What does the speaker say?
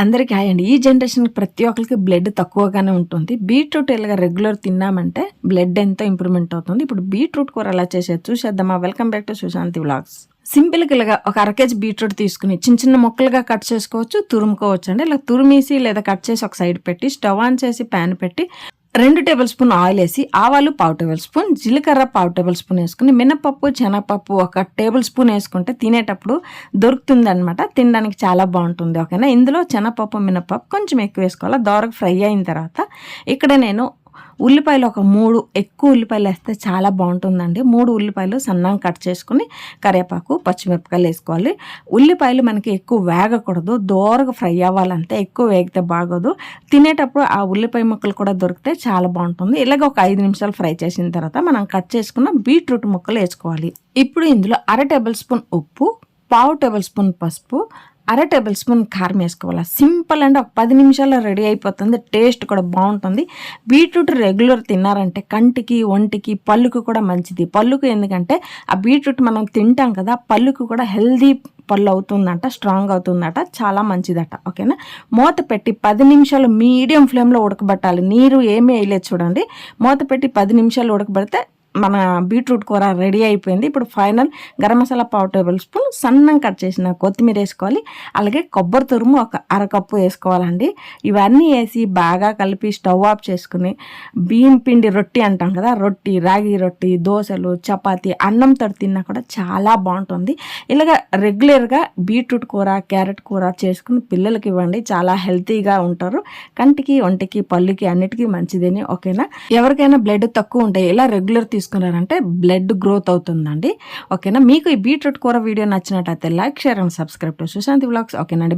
అందరికీ హాయ్ అండి. ఈ జనరేషన్ ప్రతి ఒక్కరికి బ్లడ్ తక్కువగానే ఉంటుంది. బీట్రూట్ ఇలాగా రెగ్యులర్ తిన్నామంటే బ్లడ్ ఎంతో ఇంప్రూవ్మెంట్ అవుతుంది. ఇప్పుడు బీట్రూట్ కూర ఎలా చేసేది చూసేద్దామా? Welcome back to Sushanthi vlogs సింపుల్గా ఇలాగా ఒక అర కేజీ బీట్రూట్ తీసుకుని చిన్న చిన్న ముక్కలుగా కట్ చేసుకోవచ్చు తురుముకోవచ్చు అండి ఇలా తురిమేసి లేదా కట్ చేసి ఒక సైడ్ పెట్టి స్టవ్ ఆన్ చేసి ప్యాన్ పెట్టి రెండు టేబుల్ స్పూన్ ఆయిల్ వేసి ఆవాలు పావు టేబుల్ స్పూన్ జీలకర్ర పావు టేబుల్ స్పూన్ వేసుకుని మినపప్పు శనగపప్పు ఒక టేబుల్ స్పూన్ వేసుకుంటే తినేటప్పుడు దొరుకుతుంది అనమాట తినడానికి చాలా బాగుంటుంది ఓకేనా? ఇందులో శనగపప్పు మినపప్పు కొంచెం ఎక్కువ వేసుకోవాలి? దోరగా ఫ్రై అయిన తర్వాత. ఇక్కడ నేను ఉల్లిపాయలు ఒక మూడు ఎక్కువ ఉల్లిపాయలు వేస్తే చాలా బాగుంటుందండి. మూడు ఉల్లిపాయలు సన్నం కట్ చేసుకుని కరివేపాకు పచ్చిమిరపకాయలు వేసుకోవాలి. ఉల్లిపాయలు మనకి ఎక్కువ వేగకూడదు. దోరగా ఫ్రై అవ్వాలంటే ఎక్కువ వేగితే బాగోదు. తినేటప్పుడు ఆ ఉల్లిపాయ ముక్కలు కూడా దొరికితే చాలా బాగుంటుంది. ఇలాగ ఒక ఐదు నిమిషాలు ఫ్రై చేసిన తర్వాత మనం కట్ చేసుకున్న బీట్రూట్ ముక్కలు వేసుకోవాలి. ఇప్పుడు ఇందులో అర టేబుల్ స్పూన్ ఉప్పు పావు టేబుల్ స్పూన్ పసుపు అర టేబుల్ స్పూన్ కారం వేసుకోవాలి. సింపుల్ అండ్ ఒక పది నిమిషాల్లో రెడీ అయిపోతుంది. టేస్ట్ కూడా బాగుంటుంది. బీట్రూట్ రెగ్యులర్ తిన్నారంటే కంటికి ఒంటికి పళ్ళుకు కూడా మంచిది. పళ్ళుకు ఎందుకంటే ఆ బీట్రూట్ మనం తింటాం కదా పళ్ళుకు కూడా హెల్దీ పళ్ళు అవుతుందంట స్ట్రాంగ్ అవుతుందట చాలా మంచిదట. ఓకేనా? మూత పెట్టి పది నిమిషాలు మీడియం ఫ్లేమ్లో ఉడకబెట్టాలి. నీరు ఏమీ వేయలేదు చూడండి. మూత పెట్టి పది నిమిషాలు ఉడకబెడితే మన బీట్రూట్ కూర రెడీ అయిపోయింది. ఇప్పుడు ఫైనల్ గరం మసాలా పావు టేబుల్ స్పూన్ సన్నం కట్ చేసిన కొత్తిమీర వేసుకోవాలి. అలాగే కొబ్బరి తురుము ఒక అరకప్పు వేసుకోవాలండి. ఇవన్నీ వేసి బాగా కలిపి స్టవ్ ఆఫ్ చేసుకుని బియ్యం పిండి రొట్టి అంటాం కదా రొట్టి రాగి రొట్టి దోశలు చపాతి అన్నంతో తిన్నా కూడా చాలా బాగుంటుంది. ఇలాగ రెగ్యులర్గా బీట్రూట్ కూర క్యారెట్ కూర చేసుకుని పిల్లలకి ఇవ్వండి. చాలా హెల్తీగా ఉంటారు. కంటికి ఒంటికి పళ్ళుకి అన్నిటికీ మంచిదని ఓకేనా? ఎవరికైనా బ్లడ్ తక్కువ ఉంటాయి ఇలా రెగ్యులర్ తీసుకున్నారంటే బ్లడ్ గ్రోత్ అవుతుందండి. ఓకేనా? మీకు ఈ బీట్రూట్ కూర వీడియో నచ్చినట్టయితే like share and subscribe to Sushanthi blogs. ఓకేనండి